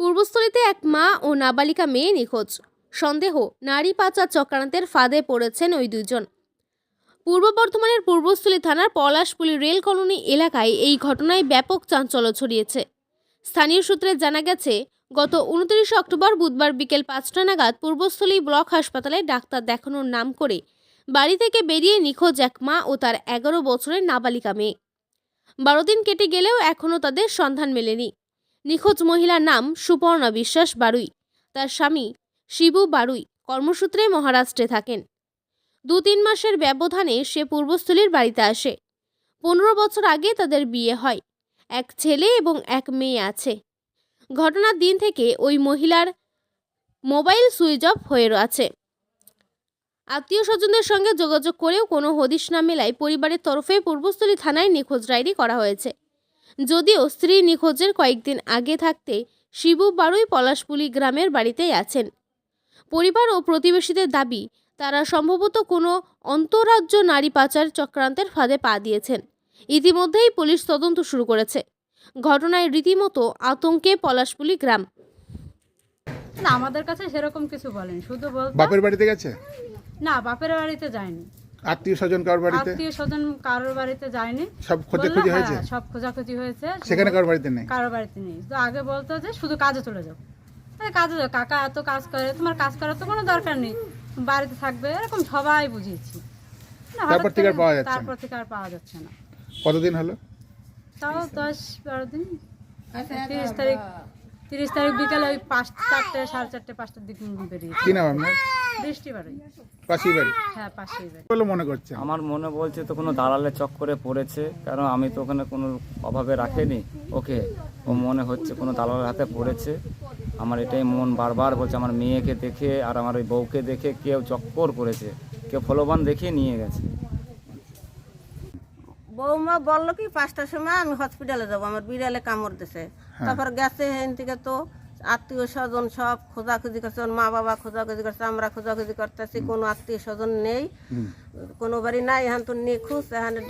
পূর্বস্থলীতে এক মা ও নাবালিকা মেয়ে নিখোঁজ। সন্দেহ, নারী পাচার চক্রান্তের ফাঁদে পড়েছেন ওই দুজন পূর্ব বর্ধমানের পূর্বস্থলী থানার পলাশপুলি রেল কলোনি এলাকায় এই ঘটনায় ব্যাপক চাঞ্চল্য ছড়িয়েছে। স্থানীয় সূত্রে জানা গেছে, গত উনত্রিশে অক্টোবর বুধবার বিকেল পাঁচটা নাগাদ পূর্বস্থলী ব্লক হাসপাতালে ডাক্তার দেখানোর নাম করে বাড়ি থেকে বেরিয়ে নিখোঁজ এক মা ও তার এগারো বছরের নাবালিকা মেয়ে। বারো দিন কেটে গেলেও এখনও তাদের সন্ধান মেলেনি। নিখোঁজ মহিলার নাম সুপর্ণা বিশ্বাস বারুই। তার স্বামী শিবু বারুই কর্মসূত্রে মহারাষ্ট্রে থাকেন। দু তিন মাসের ব্যবধানে সে পূর্বস্থলীর বাড়িতে আসে। পনেরো বছর আগে তাদের বিয়ে হয়। এক ছেলে এবং এক মেয়ে আছে। ঘটনার দিন থেকে ওই মহিলার মোবাইল সুইচ অফ হয়ে আছে। আত্মীয় স্বজনদের সঙ্গে যোগাযোগ করেও কোনো হদিশ না মেলায় পরিবারের তরফে পূর্বস্থলী থানায় নিখোঁজ ডায়েরি করা হয়েছে। যদিও স্ত্রী নিখোঁজের কয়েকদিন আগে থাকতে শিবু বারুই পলাশপুলি গ্রামের বাড়িতেই আছেন। পরিবার ও প্রতিবেশীদের দাবি তারা সম্ভবত কোনো অন্তরাজ্য নারী পাচার চক্রান্তের ফাঁদে পা দিয়েছেন। ইতিমধ্যেই পুলিশ তদন্ত শুরু করেছে। ঘটনায় রীতিমতো আতঙ্কে পলাশপুলি গ্রাম। না আমাদের কাছে সেরকম কিছু বলেন শুধু বাপের বাড়িতে গেছে? না বাপের বাড়িতে যায়নি। আত্মীয় স্বজন কার বাড়িতে? আত্মীয় স্বজন কারোর বাড়িতে যায়নি। সব খোঁজাখুঁজি হয়েছে? হ্যাঁ, সব খোঁজাখুঁজি হয়েছে। সেখানে কার বাড়িতে নেই? কারোর বাড়িতে নেই। তো আগে বলতো যে শুধু কাজে চলে যাও। আরে কাজে যাও কাকা এত কাজ করে তোমার কাজ করার তো কোনো দরকার নেই। বাড়িতে থাকবে এরকম সবাই বুঝিয়েছি। তারপর থেকে আর পাওয়া যাচ্ছে না? তারপর থেকে আর পাওয়া যাচ্ছে না। কতদিন হলো? তাও দশ বারো দিন। তিরিশ তারিখ তিরিশ তারিখ বিকালে ওই পাঁচ চারটে সাড়ে চারটে পাঁচটার দিক বেরিয়েছে। কি নাম আপনার? বৃষ্টি বাড়ি। পাশেই বাড়ি? হ্যাঁ পাশেই বাড়ি। বলে মনে করছেন আমার মনে বলছে তো কোনো দালালের চক্করে পড়েছে কারণ আমি তো ওখানে কোনো অভাবে রাখিনি? ওকে ও মনে হচ্ছে কোনো দালালের হাতে পড়েছে। আমার এটাই মন বারবার বলছে আমার মেয়েকে দেখে আর আমার ওই বউকে দেখে কেউ চক্কর করেছে কেউ ফলবান দেখে নিয়ে গেছে। বৌমা বলল কি পাঁচটার সময় আমি হসপিটালে যাব আমার বিড়ালে কামড় দিছে। তারপর গেছে হেন থেকে তো আত্মীয় স্বজন সব খোঁজাখুঁজি করছে মা বাবা খোঁজাখুঁজি করছে আমরা খোঁজাখুঁজি করতেছি কোনো আত্মীয় স্বজন নেই কোনো বাড়ি নাই এখন তো নিখোঁজ এখানে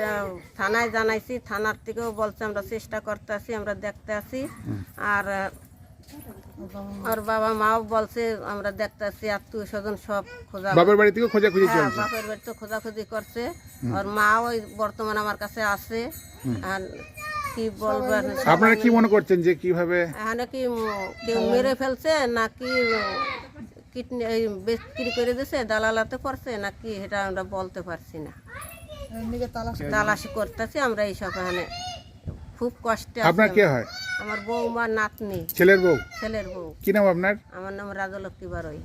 থানায় জানাইছি থানার থেকেও বলছে আমরা চেষ্টা করতেছি আমরা দেখতে আছি। আর আহ, ওর বাবা মাও বলছে আমরা দেখতেছি আত্মীয় স্বজন সব খোঁজা বাপের বাড়ি থেকে খোঁজাখুঁজি হ্যাঁ চলছে। বাপের বাড়ি তো খোঁজাখুঁজি করছে। আর মা ওই বর্তমান আমার কাছে আছে। আর কি বলব আর আপনারা কি মনে করছেন যে কীভাবে এখানে কি কেউ মেরে ফেলছে নাকি কিডনি বিক্রি করে দিছে দালালাতে পড়ছে নাকি এটা আমরা বলতে পারছি না। তালাশি করতেছি আমরা এইসব এখানে খুব কষ্টে আপনার কে আমরা। হয়? আমার বৌমা নাতনি। ছেলের বউ? ছেলের বউ। কি নাম আপনার? আমার নাম রাজলক্ষ্মী বারই।